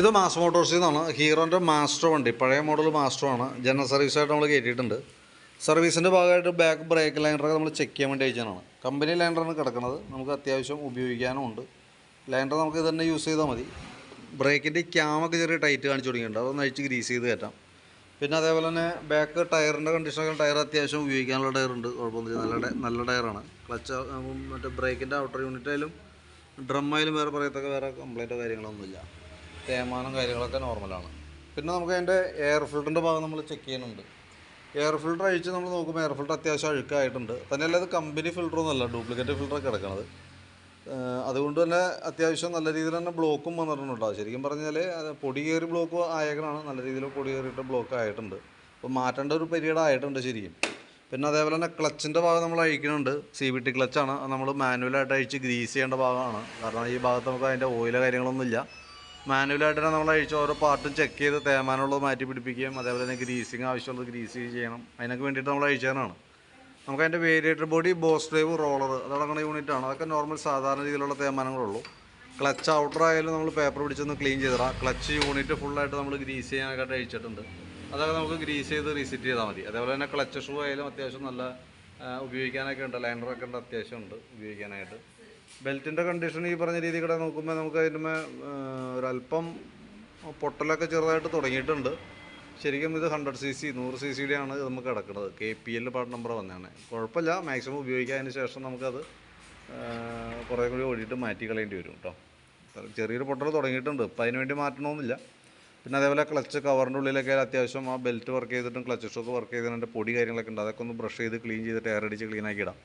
ഇത് മാസ് മോട്ടോഴ്സിൽ നിന്നാണ് ഹീറോന്റെ മാസ്റ്റർ വണ്ടി. പഴയ മോഡൽ മാസ്റ്റർ ആണ്. ജനറൽ സർവീസായിട്ട് നമ്മൾ കയറ്റിയിട്ടുണ്ട് സർവീസിന്റെ ഭാഗമായിട്ട് ബാക്ക് ബ്രേക്ക് ലൈൻഡറൊക്കെ നമ്മൾ ചെക്ക് ചെയ്യാൻ വേണ്ടി അയച്ചതാണ്. കമ്പനി ലൈൻഡറാണ് കിടക്കുന്നത്. നമുക്ക് അത്യാവശ്യം ഉപയോഗിക്കാനും ഉണ്ട്. ലൈൻഡർ നമുക്ക് ഇത് തന്നെ യൂസ് ചെയ്താൽ മതി ബ്രേക്കിന്റെ ക്യാമൊക്കെ ചെറിയ ടൈറ്റ് കാണിച്ചു തുടങ്ങിയിട്ടുണ്ട്. അതൊന്ന് അഴിച്ച് ഗ്രീസ് ചെയ്ത് കയറ്റാം. പിന്നെ അതേപോലെ തന്നെ ബാക്ക് ടയറിന്റെ കണ്ടീഷനൊക്കെ ടയർ അത്യാവശ്യം ഉപയോഗിക്കാനുള്ള ടയറുണ്ട് കുഴപ്പമൊന്നുമില്ല. നല്ല നല്ല ടയറാണ്. ക്ലച്ച് മറ്റേ ബ്രേക്കിന്റെ ഔട്ടർ യൂണിറ്റ് ആയാലും ഡ്രം ആയാലും വേറെ പറയത്തക്ക വേറെ കംപ്ലൈന്റോ കാര്യങ്ങളൊന്നുമില്ല. തേമാനം കാര്യങ്ങളൊക്കെ നോർമലാണ് പിന്നെ നമുക്ക് അതിന്റെ എയർ ഫിൽറ്ററിന്റെ ഭാഗം നമ്മൾ ചെക്ക് ചെയ്യുന്നുണ്ട്. എയർ ഫിൽറ്റർ അഴിച്ച് നമ്മൾ നോക്കുമ്പോൾ എയർ ഫിൽറ്റർ അത്യാവശ്യം അഴുക്കായിട്ടുണ്ട്. തന്നെയല്ല ഇത് കമ്പനി ഫിൽറ്ററൊന്നുമല്ല ഡ്യൂപ്ലിക്കേറ്റ് ഫിൽറ്ററൊക്കെ കിടക്കുന്നത് ഏഹ് അതുകൊണ്ട് തന്നെ അത്യാവശ്യം നല്ല രീതിയിൽ തന്നെ ബ്ലോക്കും വന്നിട്ടുണ്ട് ശരിക്കും പറഞ്ഞാൽ അത് പൊടി കയറി ബ്ലോക്ക് ആയേക്കണാണ്. നല്ല രീതിയിൽ പൊടി കയറിയിട്ട് ബ്ലോക്ക് ആയിട്ടുണ്ട്. അപ്പോൾ മാറ്റേണ്ട ഒരു പീരീഡ് ആയിട്ടുണ്ട് ശരിക്കും. പിന്നെ അതേപോലെ തന്നെ ക്ലച്ചിന്റെ ഭാഗം നമ്മൾ അഴിക്കുന്നുണ്ട്. സി ബി ടി ക്ലച്ചാണ്. നമ്മൾ മാനുവലായിട്ട് അഴിച്ച് ഗ്രീസ് ചെയ്യേണ്ട ഭാഗമാണ്. കാരണം ഈ ഭാഗത്ത് നമുക്ക് അതിന്റെ ഓയിലോ കാര്യങ്ങളൊന്നുമില്ല മാനുവലായിട്ട് തന്നെ നമ്മൾ അഴിച്ച് ഓരോ പാർട്ടും ചെക്ക് ചെയ്ത് തേമാനുള്ളത് മാറ്റി പിടിപ്പിക്കുകയും അതേപോലെ തന്നെ ഗ്രീസിങ് ആവശ്യമുള്ളത് ഗ്രീസ് ചെയ്യണം. അതിനൊക്കെ വേണ്ടിയിട്ട് നമ്മൾ അഴിച്ചതാണ് നമുക്ക് അതിന്റെ variator body boss drive roller അതടങ്ങുന്ന unit ആണ്. അതൊക്കെ നോർമൽ സാധാരണ രീതിയിലുള്ള തേമാനങ്ങളുള്ളൂ ക്ലച്ച് ഔട്ടർ ആയാലും നമ്മൾ പേപ്പർ പിടിച്ചൊന്ന് ക്ലീൻ ചെയ്തിടാം ക്ലച്ച് യൂണിറ്റ് ഫുള്ളായിട്ട് നമ്മൾ ഗ്രീസ് ചെയ്യാനൊക്കെ അഴിച്ചിട്ടുണ്ട്. അതൊക്കെ നമുക്ക് ഗ്രീസ് ചെയ്ത് റീസെറ്റ് ചെയ്താൽ മതി. അതേപോലെ തന്നെ ക്ലച്ച് ഷൂ ആയാലും അത്യാവശ്യം നല്ല ഉപയോഗിക്കാനൊക്കെ ഉണ്ട്. ലൈനറൊക്കെ ഉണ്ട് അത്യാവശ്യം ഉണ്ട് ഉപയോഗിക്കാനായിട്ട്. ബെൽറ്റിന്റെ കണ്ടീഷൻ ഈ പറഞ്ഞ രീതിയിൽ കൂടെ നോക്കുമ്പോൾ നമുക്ക് അതിന്റെ ഒരല്പം പൊട്ടലൊക്കെ ചെറുതായിട്ട് തുടങ്ങിയിട്ടുണ്ട്. ശരിക്കും ഇത് ഹൺഡ്രഡ് സി സി നൂറ് സി സിയുടെ ആണ് ഇത് നമുക്ക് കിടക്കുന്നത്. K P L part number വന്നതാണ്. കുഴപ്പമില്ല മാക്സിമം ഉപയോഗിക്കാതിന് ശേഷം നമുക്കത് കുറേ കൂടി ഓടിയിട്ട് മാറ്റി കളയേണ്ടി വരും കേട്ടോ ചെറിയൊരു പൊട്ടൽ തുടങ്ങിയിട്ടുണ്ട്. ഇപ്പം അതിന് വേണ്ടി മാറ്റണമെന്നില്ല പിന്നെ അതേപോലെ ക്ലച്ച് കവറിന്റെ ഉള്ളിലൊക്കെ അത്യാവശ്യം ആ ബെൽറ്റ് വർക്ക് ചെയ്തിട്ടും ക്ലച്ച് ഷോക്ക് വർക്ക് ചെയ്തിട്ടുണ്ട് പൊടി കാര്യങ്ങളൊക്കെ ഉണ്ട്. അതൊക്കെ ഒന്ന് ബ്രഷ് ചെയ്ത് ക്ലീൻ ചെയ്തിട്ട് എയർ അടിച്ച് ക്ലീൻ ആക്കി ഇടാം.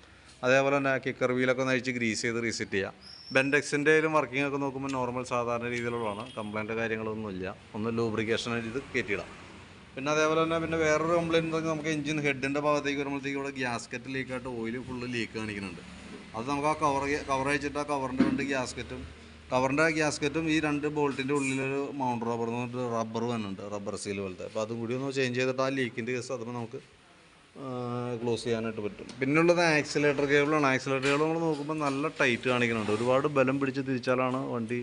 അതേപോലെ തന്നെ കിക്കർ വീലൊക്കെ ഒന്ന് അഴിച്ച് ഗ്രീസ് ചെയ്ത് റീസെറ്റ് ചെയ്യാം. ബെൻഡെക്സിന്റെ വർക്കിംഗ് ഒക്കെ നോക്കുമ്പോൾ നോർമൽ സാധാരണ രീതിയിലുള്ളതാണ്. കംപ്ലൈന്റ് കാര്യങ്ങളൊന്നുമില്ല. ഒന്ന് ലൂബ്രിക്കേഷൻ ഇത് കയറ്റിയിടാം പിന്നെ അതേപോലെ തന്നെ പിന്നെ വേറൊരു കംപ്ലൈന്റ് എന്താ നമുക്ക് എഞ്ചിൻ ഹെഡിന്റെ ഭാഗത്തേക്ക് വരുമ്പോഴത്തേക്ക് ഇവിടെ ഗ്യാസ്കറ്റ് ലീക്കായിട്ട് ഓയിൽ ഫുള്ള് ലീക്ക് കാണിക്കുന്നുണ്ട്. അത് നമുക്ക് ആ കവർ കവർ അയച്ചിട്ട് ആ കവറിന്റെ രണ്ട് ഗ്യാസ്കറ്റും കവറിന്റെ ഗ്യാസ്കറ്റും ഈ രണ്ട് ബോൾട്ടിന്റെ ഉള്ളിലൊരു മൗണ്ട് റബ്ബർ എന്ന് പറഞ്ഞിട്ട് റബ്ബർ വന്നിട്ടുണ്ട് റബ്ബർ സീൽ പോലത്തെ. അപ്പോൾ അതും കൂടി ഒന്ന് ചേഞ്ച് ചെയ്തിട്ട് ആ ലീക്കിന്റെ കേസ് അതുമ്പോൾ നമുക്ക് ക്ലോസ് ചെയ്യാനായിട്ട് പറ്റും. പിന്നുള്ളത് ആക്സിലേറ്റർ കേബിളാണ് ആക്സിലേറ്റർ കേബിൾ നമ്മൾ നോക്കുമ്പോൾ നല്ല ടൈറ്റ് കാണിക്കുന്നുണ്ട്. ഒരുപാട് ബലം പിടിച്ച് തിരിച്ചാലാണ് വണ്ടി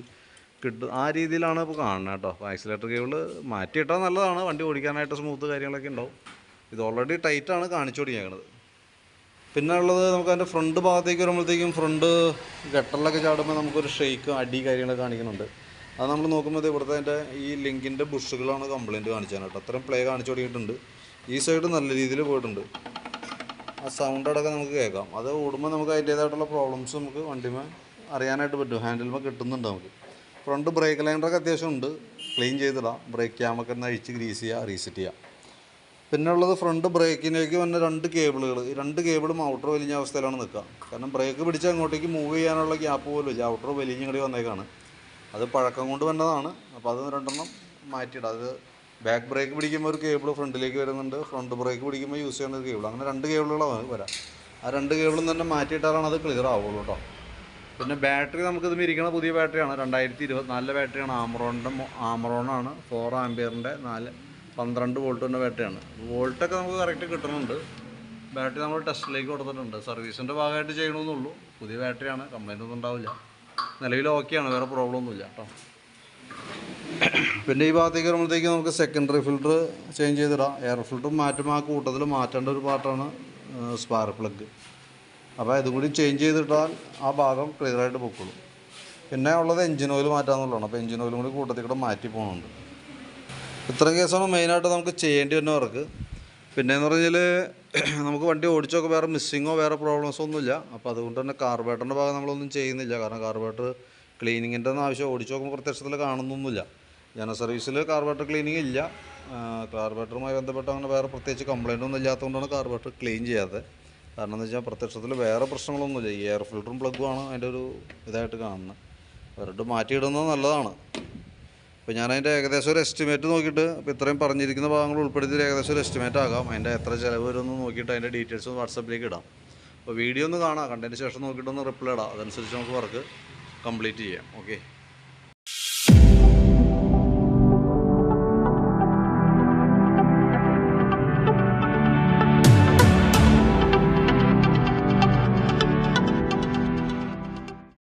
കിട്ടും ആ രീതിയിലാണ് ഇപ്പോൾ കാണുന്നത് കേട്ടോ. അപ്പോൾ ആക്സിലേറ്റർ കേബിൾ മാറ്റിയിട്ടാൽ നല്ലതാണ്. വണ്ടി ഓടിക്കാനായിട്ട് സ്മൂത്ത് കാര്യങ്ങളൊക്കെ ഉണ്ടാവും. ഇത് ഓൾറെഡി ടൈറ്റാണ് കാണിച്ചു തുടങ്ങിയേക്കണത് പിന്നെ ഉള്ളത് നമുക്ക് അതിന്റെ ഫ്രണ്ട് ഭാഗത്തേക്ക് വരുമ്പോഴത്തേക്കും ഫ്രണ്ട് ഗട്ടറിലൊക്കെ ചാടുമ്പോൾ നമുക്കൊരു ഷെയ്ക്ക് അടി കാര്യങ്ങളൊക്കെ കാണിക്കുന്നുണ്ട്. അത് നമ്മൾ നോക്കുമ്പോൾ ഇവിടുത്തെ അതിന്റെ ഈ ലിങ്കിന്റെ ബുഷുകളാണ് കംപ്ലയിന്റ് കാണിച്ചത് കേട്ടോ. അത്രയും പ്ലേ കാണിച്ചു തുടങ്ങിയിട്ടുണ്ട് ഈ സൈഡ് നല്ല രീതിയിൽ പോയിട്ടുണ്ട്. ആ സൗണ്ട് അടക്കം നമുക്ക് കേൾക്കാം. അത് ഓടുമ്പോൾ നമുക്ക് അതിന്റേതായിട്ടുള്ള പ്രോബ്ലംസ് നമുക്ക് വണ്ടിമേ അറിയാനായിട്ട് പറ്റും. ഹാൻഡിൽമേ കിട്ടുന്നുണ്ട് നമുക്ക്. ഫ്രണ്ട് ബ്രേക്ക് ലൈനറൊക്കെ അത്യാവശ്യം ഉണ്ട്. ക്ലീൻ ചെയ്തിടാം. ബ്രേക്ക് ക്യാമൊക്കെ ഒന്ന് അഴിച്ച് ഗ്രീസ് ചെയ്യുക റീസെറ്റ് ചെയ്യാം. പിന്നെ ഉള്ളത് ഫ്രണ്ട് ബ്രേക്കിനേക്ക് വന്ന രണ്ട് കേബിളുകൾ ഈ രണ്ട് കേബിളും ഔട്ടർ വലിഞ്ഞ അവസ്ഥയിലാണ് നിൽക്കുക. കാരണം ബ്രേക്ക് പിടിച്ച് അങ്ങോട്ടേക്ക് മൂവ് ചെയ്യാനുള്ള ഗ്യാപ്പ് പോലും ഇല്ല. ഔട്ടർ വലിഞ്ഞ് ഇങ്ങോട്ട് വന്നേക്കാണ്. അത് പഴക്കം കൊണ്ട് വന്നതാണ്. അപ്പോൾ അത് രണ്ടെണ്ണം മാറ്റിയിടാം. അത് ബാക്ക് ബ്രേക്ക് പിടിക്കുമ്പോൾ ഒരു കേബിൾ ഫ്രണ്ടിലേക്ക് വരുന്നുണ്ട്. ഫ്രണ്ട് ബ്രേക്ക് പിടിക്കുമ്പോൾ യൂസ് ചെയ്യുന്ന ഒരു കേബിൾ അങ്ങനെ രണ്ട് കേബിളുകളാണ് വരാം. ആ രണ്ട് കേബിളും തന്നെ മാറ്റിയിട്ടാലാണ് അത് ക്ലിയർ ആവുള്ളൂ കേട്ടോ. പിന്നെ ബാറ്ററി നമുക്ക് നമുക്കിത് ഇരിക്കുന്ന പുതിയ ബാറ്ററിയാണ്. രണ്ടായിരത്തി ഇരുപത്തിനാലിലെ ബാറ്ററിയാണ് ആമറോണിന്റെ ആമറോണാണ്. ഫോർ ആംബിയറിന്റെ നാല് പന്ത്രണ്ട് വോൾട്ടിന്റെ ബാറ്ററിയാണ്. വോൾട്ടൊക്കെ നമുക്ക് കറക്റ്റ് കിട്ടുന്നുണ്ട് ബാറ്ററി നമ്മൾ ടെസ്റ്റിലേക്ക് കൊടുത്തിട്ടുണ്ട്. സർവീസിന്റെ ഭാഗമായിട്ട് ചെയ്യണമെന്നുള്ളൂ പുതിയ ബാറ്ററിയാണ്. കംപ്ലൈന്റ് ഒന്നും ഉണ്ടാവില്ല. നിലവിൽ ഓക്കെയാണ് വേറെ പ്രോബ്ലം ഒന്നുമില്ല കേട്ടോ. പിന്നെ ഈ ഭാഗത്തേക്ക് വരുമ്പോഴത്തേക്ക് നമുക്ക് സെക്കൻഡറി ഫിൽറ്റർ ചേഞ്ച് ചെയ്തിടാം. എയർ ഫിൽറ്റർ മാറ്റുമ്പോൾ ആ കൂട്ടത്തിൽ മാറ്റേണ്ട ഒരു പാർട്ടാണ് സ്പാർ പ്ലഗ് അപ്പോൾ ഇതും കൂടി ചേഞ്ച് ചെയ്തിട്ടാൽ ആ ഭാഗം ക്ലിയർ ആയിട്ട് പൊക്കോളും. പിന്നെ ഉള്ളത് എഞ്ചിൻ ഓയിൽ മാറ്റാമെന്നുള്ളതാണ് അപ്പോൾ എഞ്ചിൻ ഓയിലും കൂടി കൂട്ടത്തിൽ കൂടെ മാറ്റി പോകുന്നുണ്ട് ഇത്രയും കേസാണ് മെയിനായിട്ട് നമുക്ക് ചെയ്യേണ്ടി വരുന്ന വർക്ക് പിന്നെ എന്ന് പറഞ്ഞാൽ നമുക്ക് വണ്ടി ഓടിച്ചൊക്കെ വേറെ മിസ്സിങ്ങോ വേറെ പ്രോബ്ലംസോ ഒന്നുമില്ല. അപ്പോൾ അതുകൊണ്ട് തന്നെ കാർബേറ്ററിന്റെ ഭാഗം നമ്മളൊന്നും ചെയ്യുന്നില്ല. കാരണം കാർബേറ്റർ ക്ലീനിങ്ങിന്റെ ഒന്നും ആവശ്യം ഓടിച്ചു നോക്കുമ്പോൾ പ്രത്യക്ഷത്തിൽ കാണുന്നൊന്നുമില്ല. ജനറൽ സർവീസിൽ കാർബേറ്റർ ക്ലീനിങ് ഇല്ല കാർബേറ്ററുമായി ബന്ധപ്പെട്ട് അങ്ങനെ വേറെ പ്രത്യേകിച്ച് കംപ്ലൈന്റ് ഒന്നും ഇല്ലാത്തതുകൊണ്ടാണ് കാർബേറ്റർ ക്ലീൻ ചെയ്യാത്തത്. കാരണം എന്ന് വെച്ചാൽ പ്രത്യക്ഷത്തിൽ വേറെ പ്രശ്നങ്ങളൊന്നുമില്ല. ഈ എയർ ഫിൽറ്ററും ആണ് അതിന്റെ ഒരു ഇതായിട്ട് കാണുന്നത് അവരുടെ മാറ്റിയിടുന്നത് നല്ലതാണ്. അപ്പോൾ ഞാൻ അതിന്റെ ഏകദേശം ഒരു എസ്റ്റിമേറ്റ് നോക്കിയിട്ട് ഇപ്പോൾ ഇത്രയും പറഞ്ഞിരിക്കുന്ന ഭാഗങ്ങൾ ഉൾപ്പെടുത്തി ഏകദേശം ഒരു എസ്റ്റിമേറ്റ് ആകാം. അതിന്റെ എത്ര ചിലവ് വരുമെന്ന് നോക്കിയിട്ട് അതിന്റെ ഡീറ്റെയിൽസ് വാട്സപ്പിലേക്ക് ഇടാം. അപ്പോൾ വീഡിയോ ഒന്ന് കാണാം. കണ്ടതിന് ശേഷം നോക്കിയിട്ടൊന്ന് റിപ്ലൈ ഇടാം. അതനുസരിച്ച് നമുക്ക് വർക്ക് കംപ്ലീറ്റ് ചെയ്യാം. ഓക്കെ